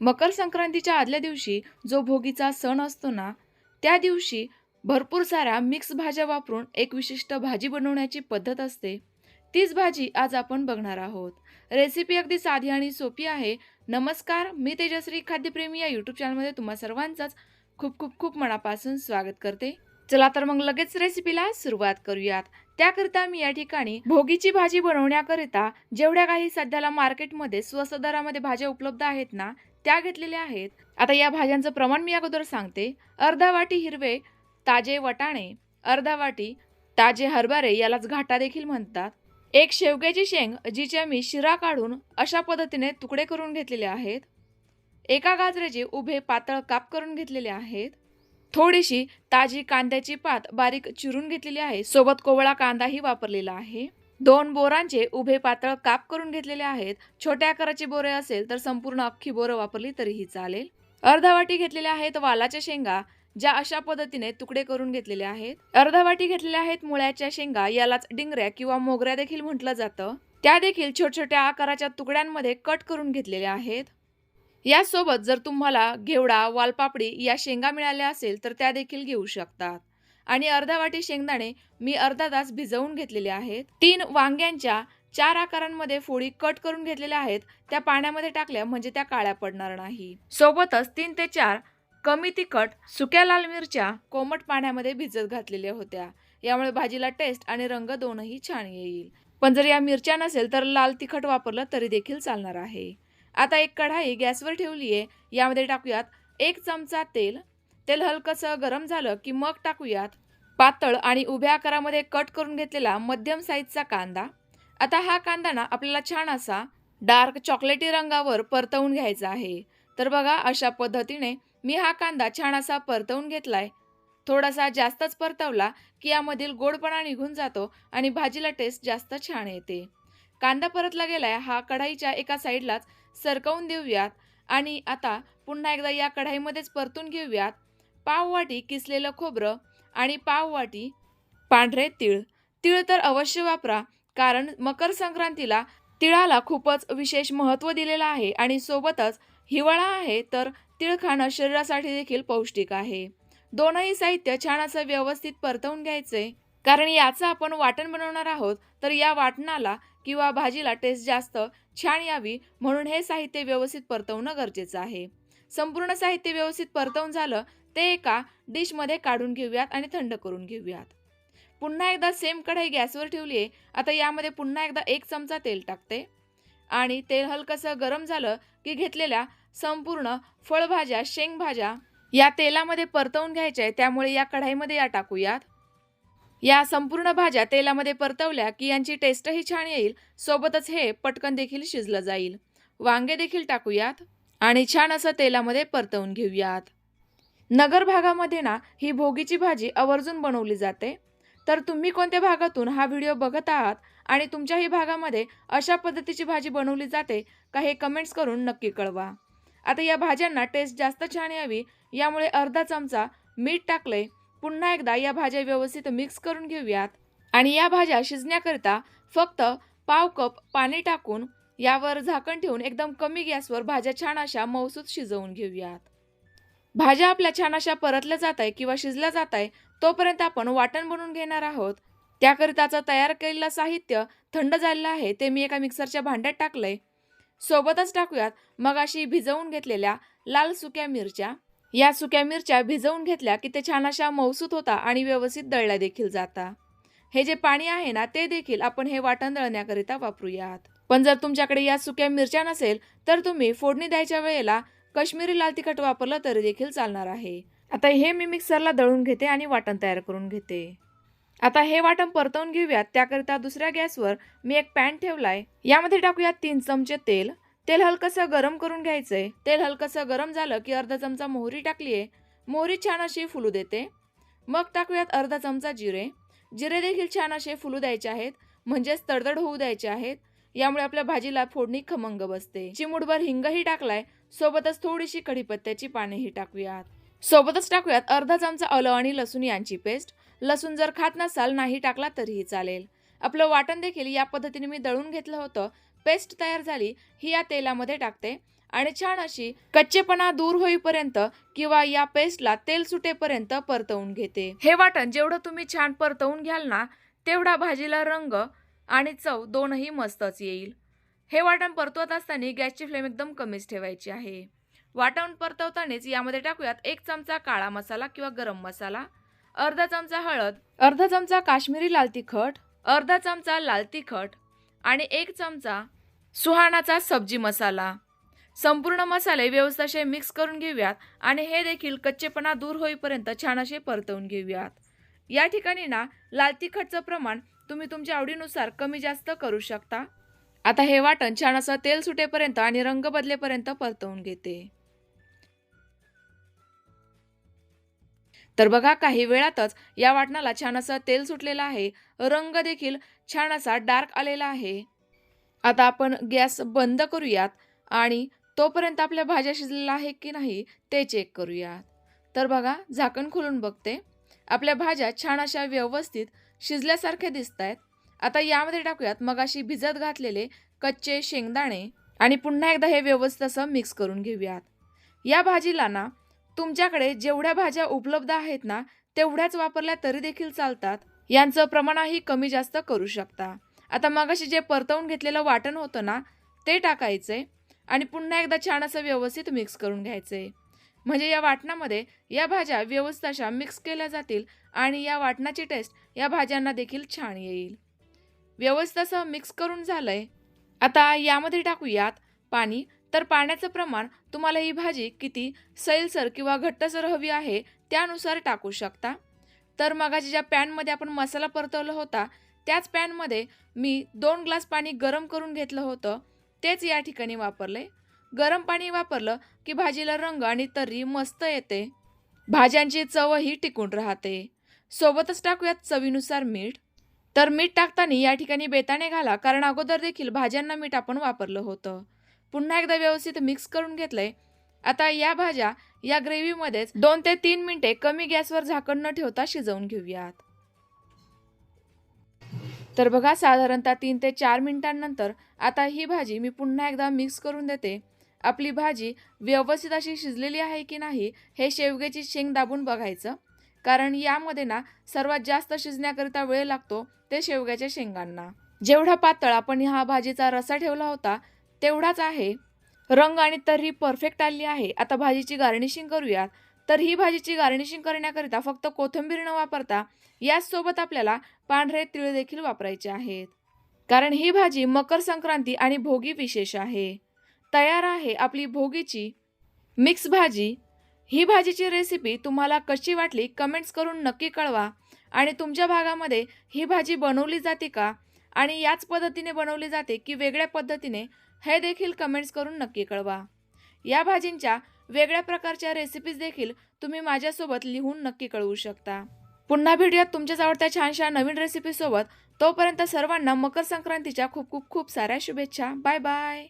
मकर संक्रांतीच्या आदल्या दिवशी जो भोगीचा सण असतो ना त्या दिवशी भरपूर साऱ्या मिक्स भाज्या वापरून एक विशिष्ट भाजी बनवण्याची पद्धत असते. तीच भाजी आज आपण बघणार आहोत. रेसिपी अगदी साधी आणि सोपी आहे. नमस्कार मी तेजश्री खाद्यप्रेमी या यूट्यूब चॅनलमध्ये तुम्हा सर्वांचंच खूप खूप खूप मनापासून स्वागत करते. चला तर मग लगेच रेसिपीला सुरुवात करूयात. त्याकरिता मी या ठिकाणी भोगीची भाजी बनवण्याकरिता जेवढ्या काही सध्याला मार्केटमध्ये स्वस्त दरामध्ये भाज्या उपलब्ध आहेत ना त्या घेतलेल्या आहेत. आता या भाज्यांचं प्रमाण मी अगोदर सांगते. अर्धा वाटी हिरवे ताजे वटाणे अर्धा वाटी ताजे हरभरे यालाच घाटा देखील म्हणतात. एक शेवग्याची शेंग जिच्या मी शिरा काढून अशा पद्धतीने तुकडे करून घेतलेले आहेत. एका गाजराचे उभे पातळ काप करून घेतलेले आहेत. थोडीशी ताजी कांद्याची पात बारीक चिरून घेतलेली आहे. सोबत कोवळा कांदाही वापरलेला आहे. दोन बोरांचे उभे पातळ काप करून घेतलेले आहेत. छोट्या आकाराची बोरे असेल तर संपूर्ण अख्खी बोरं वापरली तरीही चालेल. अर्धा वाटी घेतलेल्या आहेत वालाच्या शेंगा ज्या अशा पद्धतीने तुकडे करून घेतलेले आहेत. अर्धा वाटी घेतलेल्या आहेत मुळ्याच्या शेंगा यालाच डिंगऱ्या किंवा मोगऱ्या देखील म्हटलं जातं. त्या देखील छोट छोट्या आकाराच्या तुकड्यांमध्ये कट करून घेतलेल्या आहेत. यासोबत जर तुम्हाला घेवडा वालपापडी या शेंगा मिळाल्या असेल तर त्या देखील घेऊ शकतात. आणि अर्धा वाटी शेंगदाणे मी अर्धा तास भिजवून घेतलेले आहेत. तीन वांग्यांच्या चार आकारांमध्ये फोडी कट करून घेतलेल्या आहेत. त्या पाण्यामध्ये टाकल्या म्हणजे त्या काळ्या पडणार नाही. सोबतच तीन ते चार कमी तिखट सुक्या लाल मिरच्या कोमट पाण्यामध्ये भिजत घातलेल्या होत्या. यामुळे भाजीला टेस्ट आणि रंग दोनही छान येईल. पण जर या मिरच्या नसेल तर लाल तिखट वापरलं तरी देखील चालणार आहे. आता एक कढाई गॅसवर ठेवली आहे यामध्ये टाकूयात एक चमचा तेल तेल हलकंसं गरम झालं की मग टाकूयात पातळ आणि उभ्या आकारामध्ये कट करून घेतलेला मध्यम साईजचा कांदा. आता हा कांदा ना आपल्याला छान असा डार्क चॉकलेटी रंगावर परतवून घ्यायचा आहे. तर बघा अशा पद्धतीने मी हा कांदा छान असा परतवून घेतलाय. थोडासा जास्तच परतवला की यामधील गोडपणा निघून जातो आणि भाजीला टेस्ट जास्त छान येते. कांदा परतला गेलाय हा कढाईच्या एका साईडलाच सरकवून देऊयात आणि आता पुन्हा एकदा या कढाईमध्येच परतून घेऊयात. पाववाटी किसलेलं खोबरं आणि पाववाटी पांढरे तीळ. तीळ तर अवश्य वापरा कारण मकर संक्रांतीला तिळाला खूपच विशेष महत्त्व दिलेलं आहे आणि सोबतच हिवाळा आहे तर तीळ खाणं शरीरासाठी देखील पौष्टिक आहे. दोनही साहित्य छान असं व्यवस्थित परतवून घ्यायचे. कारण याचं आपण वाटण बनवणार आहोत तर या वाटणाला किंवा भाजीला टेस्ट जास्त छान यावी म्हणून हे साहित्य व्यवस्थित परतवणं गरजेचं आहे. संपूर्ण साहित्य व्यवस्थित परतवून झालं ते एका डिशमध्ये काढून घेऊयात आणि थंड करून घेऊयात. पुन्हा एकदा सेम कढाई गॅसवर ठेवली आहे आता यामध्ये पुन्हा एकदा एक चमचा तेल टाकते. आणि तेल हलकंसं गरम झालं की घेतलेल्या संपूर्ण फळभाज्या शेंगभाज्या या तेलामध्ये परतवून घ्यायच्या आहे त्यामुळे या कढाईमध्ये या टाकूयात. या संपूर्ण भाज्या तेलामध्ये परतवल्या की यांची टेस्टही छान येईल. सोबतच हे पटकन देखील शिजलं जाईल. वांगे देखील टाकूयात आणि छान असं तेलामध्ये परतवून घेऊयात. नगर भागामध्ये ना ही भोगीची भाजी आवर्जून बनवली जाते. तर तुम्ही कोणत्या भागातून हा व्हिडिओ बघत आहात आणि तुमच्याही भागामध्ये अशा पद्धतीची भाजी बनवली जाते का हे कमेंट्स करून नक्की कळवा. आता या भाज्यांना टेस्ट जास्त छान यावी यामुळे अर्धा चमचा मीठ टाकले पुन्हा एकदा या भाज्या व्यवस्थित मिक्स करून घेऊयात. आणि या भाज्या शिजण्याकरिता फक्त पाव कप पाणी टाकून यावर झाकण ठेवून एकदम कमी गॅसवर भाज्या छान अशा मौसूत शिजवून घेऊयात. भाज्या आपल्या छान अशा परतल्या जात आहे किंवा शिजल्या जात आहे तोपर्यंत आपण वाटण बनवून घेणार आहोत. त्याकरिताचं तयार केलेलं साहित्य थंड झालेलं आहे ते मी एका मिक्सरच्या भांड्यात टाकलंय. सोबतच टाकूयात मग अशी भिजवून घेतलेल्या लाल सुक्या मिरच्या. या सुक्या मिरच्या भिजवून घेतल्या की ते छान अशा मौसूत होता आणि व्यवस्थित दळल्या देखील जाता. हे जे पाणी आहे ना ते देखील आपण हे वाटण दळण्याकरिता वापरूयात. पण जर तुमच्याकडे या सुक्या मिरच्या नसेल तर तुम्ही फोडणी द्यायच्या वेळेला कश्मीरी लाल तिखट वापरलं तरी देखील चालणार आहे. आता हे मी मिक्सरला दळून घेते आणि वाटण तयार करून घेते. आता हे वाटण परतवून घेऊयात. त्याकरिता दुसऱ्या गॅसवर मी एक पॅन ठेवलाय. यामध्ये टाकूयात तीन चमचे तेल. तेल हलकंसं गरम करून घ्यायचंय. तेल हलकंसं गरम झालं की अर्धा चमचा मोहरी टाकलीये. मोहरी छान अशी फुलू देते. मग टाकूयात अर्धा चमचा जिरे. जिरे देखील छान असे फुलू द्यायचे आहेत. म्हणजेच तडतड होऊ द्यायचे आहेत. यामुळे आपल्या भाजीला फोडणी खमंग बसते. चिमुडभर हिंगही टाकलाय. सोबतच थोडीशी कढीपत्त्याची पानेही टाकूयात. सोबतच टाकूयात अर्धा चमचा आलं आणि लसूण यांची पेस्ट. लसूण जर खात नसाल नाही टाकला तरीही चालेल. आपलं वाटण देखील या पद्धतीने मी दळून घेतलं होतं. पेस्ट तयार झाली ही या तेलामध्ये टाकते. आणि छान अशी कच्चेपणा दूर होईपर्यंत किंवा या पेस्टला तेल सुटेपर्यंत परतवून घेते. हे वाटण जेवढं तुम्ही छान परतवून घ्याल ना तेवढा भाजीला रंग आणि चव दोनही मस्तच येईल. हे वाटण परतवत असताना गॅसची फ्लेम एकदम कमीच ठेवायची आहे. वाटण परतवतानाच यामध्ये टाकूयात एक चमचा काळा मसाला किंवा गरम मसाला अर्धा चमचा हळद अर्धा चमचा काश्मीरी लाल तिखट अर्धा चमचा लाल तिखट आणि एक चमचा सुहाणाचा सब्जी मसाला. संपूर्ण मसाले व्यवस्थाशे मिक्स करून घेऊयात आणि हे देखील कच्चेपणा दूर होईपर्यंत छान असे परतवून घेऊयात. या ठिकाणी ना लाल तिखटचं प्रमाण तुम्ही तुमच्या आवडीनुसार कमी जास्त करू शकता. आता हे वाटण छान असं तेल सुटेपर्यंत आणि रंग बदलेपर्यंत परतवून घेते. तर बघा काही वेळातच या वाटणाला छान असं तेल सुटलेलं आहे. रंग देखील छान असा डार्क आलेला आहे. आता आपण गॅस बंद करूयात आणि तोपर्यंत आपल्या भाज्या शिजलेल्या आहे की नाही ते चेक करूयात. तर बघा झाकण खोलून बघते. आपल्या भाज्या छान अशा व्यवस्थित शिजल्यासारख्या दिसत आहेत आता यामध्ये टाकूयात मगाशी भिजत घातलेले कच्चे शेंगदाणे आणि पुन्हा एकदा हे व्यवस्थित असं मिक्स करून घेऊयात. या भाजीला ना तुमच्याकडे जेवढ्या भाज्या उपलब्ध आहेत ना तेवढ्याच वापरल्या तरी देखील चालतात. यांचं प्रमाणही कमी जास्त करू शकता. आता मगाशी जे परतवून घेतलेलं वाटण होतं ना ते टाकायचे आणि पुन्हा एकदा छान असं व्यवस्थित मिक्स करून घ्यायचे. म्हणजे या वाटणामध्ये या भाज्या व्यवस्थित अशा मिक्स केल्या जातील आणि या वाटणाची टेस्ट या भाज्यांना देखील छान येईल. व्यवस्थित असं मिक्स करून झालं आहे आता यामध्ये टाकूयात पाणी. तर पाण्याचं प्रमाण तुम्हाला ही भाजी किती सैलसर किंवा घट्टसर हवी आहे त्यानुसार टाकू शकता. तर मगाची ज्या पॅनमध्ये आपण मसाला परतवला होता त्याच पॅनमध्ये मी दोन ग्लास पाणी गरम करून घेतलं होतं तेच या ठिकाणी वापरले. गरम पाणी वापरलं की भाजीला रंग आणि तर्री मस्त येते. भाज्यांची चवही टिकून राहते. सोबतच टाकूयात चवीनुसार मीठ. तर मीठ टाकताना या ठिकाणी बेताने घाला कारण अगोदर देखील भाज्यांना मीठ आपण वापरलं होतं. पुन्हा एकदा व्यवस्थित मिक्स करून घेतलंय. आता या भाज्या या ग्रेव्हीमध्येच दोन ते तीन मिनिटे कमी गॅसवर झाकण न ठेवता शिजवून घेऊयात. तर बघा साधारणतः तीन ते चार मिनिटांनंतर आता ही भाजी मी पुन्हा एकदा मिक्स करून देते. आपली भाजी व्यवस्थित अशी शिजलेली आहे की नाही हे शेवग्याची शेंग दाबून बघायचं. कारण यामध्ये ना सर्वात जास्त शिजण्याकरिता वेळ लागतो ते शेवग्याच्या शेंगांना. जेवढा पातळ आपण हा भाजीचा रसा ठेवला होता तेवढाच आहे. रंग आणि तर्री परफेक्ट आली आहे. आता भाजीची गार्निशिंग करूयात तर ही भाजीची गार्निशिंग करण्याकरिता फक्त कोथिंबीर न वापरता याचसोबत आपल्याला पांढरे तिळ देखील वापरायचे आहेत. कारण ही भाजी मकर संक्रांती आणि भोगी विशेष आहे. तयार आहे आपली भोगीची मिक्स भाजी. ही भाजीची रेसिपी तुम्हाला कशी वाटली कमेंट्स करून नक्की कळवा. आणि तुमच्या भागामध्ये ही भाजी बनवली जाते का? आणि याच पद्धतीने बनवली जाते की वेगळ्या पद्धतीने हे देखील कमेंट्स करून नक्की कळवा. या भाजींच्या वेगळ्या प्रकारच्या रेसिपीज देखील तुम्ही माझ्यासोबत लिहून नक्की कळवू शकता. पुन्हा व्हिडिओत तुमच्याच आवडत्या छानशा नवीन रेसिपीसोबत तोपर्यंत सर्वांना मकर संक्रांतीच्या खूप खूप खूप साऱ्या शुभेच्छा. Bye bye